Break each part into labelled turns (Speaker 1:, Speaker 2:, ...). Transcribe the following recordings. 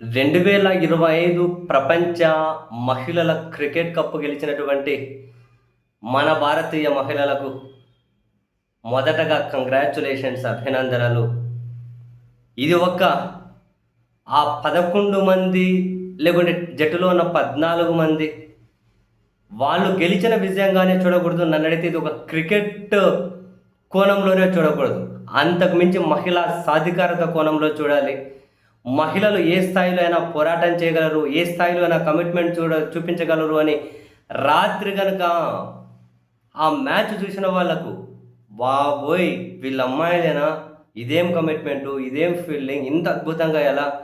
Speaker 1: రెండు వేల ఇరవై ఐదు ప్రపంచ మహిళల క్రికెట్ కప్ గెలిచినటువంటి మన భారతీయ మహిళలకు మొదటగా కంగ్రాచులేషన్స్ అభినందనలు. ఇది ఒక ఆ పదకొండు మంది లేకుంటే జట్టులో ఉన్న పద్నాలుగు మంది వాళ్ళు గెలిచిన విజయంగానే చూడకూడదు. నన్ను అడిగితే ఇది ఒక క్రికెట్ కోణంలోనే చూడకూడదు. అంతకు మించి మహిళా సాధికారత కోణంలో చూడాలి. మహిళలు ఏ స్థాయిలో అయినా పోరాటం చేయగలరు ఏ స్థాయిలో అయినా కమిట్మెంట్ చూడ చూపించగలరు అని రాత్రి కనుక ఆ మ్యాచ్ చూసిన వాళ్ళకు బాబోయ్ వీళ్ళ అమ్మాయిలేనా? ఇదేం కమిట్మెంటు ఇదేం ఫీల్డింగ్ ఇంత అద్భుతంగా ఎలా?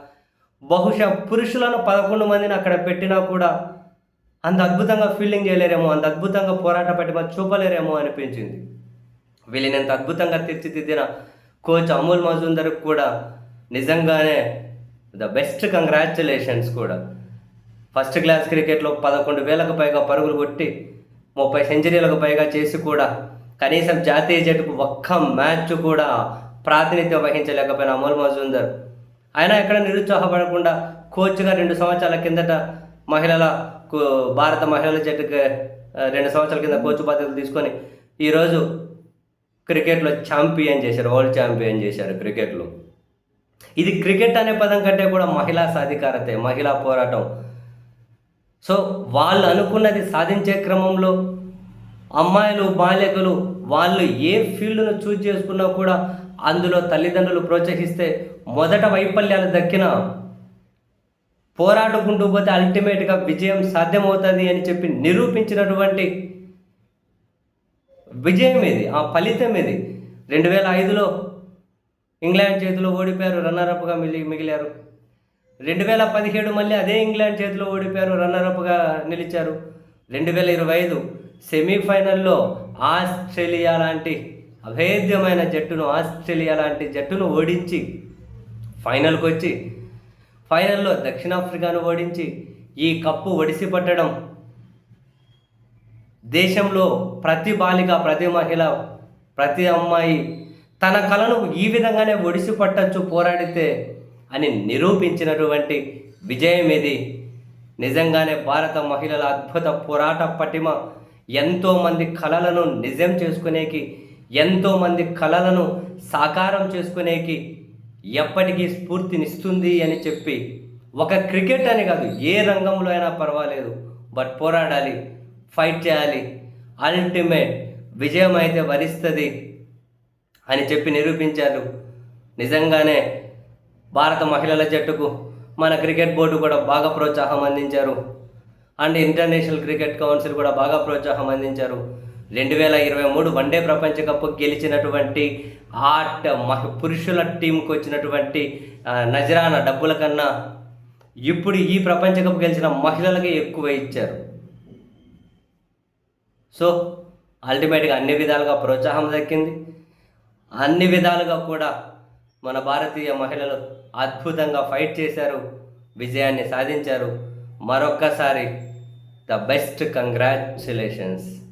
Speaker 1: బహుశా పురుషులను పదకొండు మందిని అక్కడ పెట్టినా కూడా అంత అద్భుతంగా ఫీల్డింగ్ చేయలేరేమో అంత అద్భుతంగా పోరాట పట్టిమ చూపలేరేమో అనిపించింది. వీళ్ళని ఎంత అద్భుతంగా తీర్చిదిద్దిన కోచ్ అమూల్ మజుందర్ కూడా నిజంగానే ద బెస్ట్ కంగ్రాచులేషన్స్ కూడా. ఫస్ట్ క్లాస్ క్రికెట్లో పదకొండు వేలకు పైగా పరుగులు కొట్టి ముప్పై సెంచరీలకు పైగా చేసి కూడా కనీసం జాతీయ జట్టుకు ఒక్క మ్యాచ్ కూడా ప్రాతినిధ్యం వహించలేకపోయిన అమోల్ మజుందర్. ఆయన ఎక్కడ నిరుత్సాహపడకుండా కోచ్గా రెండు సంవత్సరాల కిందట మహిళల భారత మహిళల జట్టుకి రెండు సంవత్సరాల కింద కోచ్ బాధ్యతలు తీసుకొని ఈరోజు క్రికెట్లో ఛాంపియన్ చేశారు వరల్డ్ ఛాంపియన్ చేశారు క్రికెట్లో. ఇది క్రికెట్ అనే పదం కంటే కూడా మహిళా సాధికారతే మహిళా పోరాటం. సో వాళ్ళు అనుకున్నది సాధించే క్రమంలో అమ్మాయిలు బాలికలు వాళ్ళు ఏ ఫీల్డ్ను చూజ్ చేసుకున్నా కూడా అందులో తల్లిదండ్రులు ప్రోత్సహిస్తే మొదట వైఫల్యాలు దక్కిన పోరాడుకుంటూ పోతే అల్టిమేట్గా విజయం సాధ్యమవుతుంది అని చెప్పి నిరూపించినటువంటి విజయం ఇది ఆ ఫలితం ఇది రెండు వేల ఐదులో ఇంగ్లాండ్ చేతిలో ఓడిపోయారు రన్నరప్గా మిగిలి మిగిలారు. రెండు వేల పదిహేడు మళ్ళీ అదే ఇంగ్లాండ్ చేతిలో ఓడిపోయారు రన్నరప్గా నిలిచారు. రెండు వేల ఇరవై ఐదు సెమీఫైనల్లో ఆస్ట్రేలియా లాంటి అభేద్యమైన జట్టును ఆస్ట్రేలియా లాంటి జట్టును ఓడించి ఫైనల్కి వచ్చి ఫైనల్లో దక్షిణాఫ్రికాను ఓడించి ఈ కప్పు ఒడిసి పట్టడం దేశంలో ప్రతి బాలిక ప్రతి మహిళ ప్రతి అమ్మాయి తన కళను ఈ విధంగానే ఒడిసి పట్టచ్చు పోరాడితే అని నిరూపించినటువంటి విజయం ఇది. నిజంగానే భారత మహిళల అద్భుత పోరాట పటిమ ఎంతోమంది కళలను నిజం చేసుకునేకి ఎంతోమంది కళలను సాకారం చేసుకునేకి ఎప్పటికీ స్ఫూర్తినిస్తుంది అని చెప్పి ఒక క్రికెట్ అని కాదు ఏ రంగంలో అయినా పర్వాలేదు. బట్ పోరాడాలి ఫైట్ చేయాలి. అల్టిమేట్ విజయం అయితే వరిస్తుంది. అని చెప్పి నిరూపించారు. నిజంగానే భారత మహిళల జట్టుకు మన క్రికెట్ బోర్డు కూడా బాగా ప్రోత్సాహం అందించారు. అండ్ ఇంటర్నేషనల్ క్రికెట్ కౌన్సిల్ కూడా బాగా ప్రోత్సాహం అందించారు. రెండు వేల ఇరవై మూడు వన్డే ప్రపంచ కప్ గెలిచినటువంటి ఆర్ట్ మహ పురుషుల టీంకి వచ్చినటువంటి నజరాన డబ్బుల కన్నా ఇప్పుడు ఈ ప్రపంచ కప్ గెలిచిన మహిళలకే ఎక్కువ ఇచ్చారు. సో అల్టిమేట్గా అన్ని విధాలుగా ప్రోత్సాహం దక్కింది. అన్ని విధాలుగా కూడా మన భారతీయ మహిళలు అద్భుతంగా ఫైట్ చేశారు విజయాన్ని సాధించారు. మరొక్కసారి ద బెస్ట్ కంగ్రాచులేషన్స్.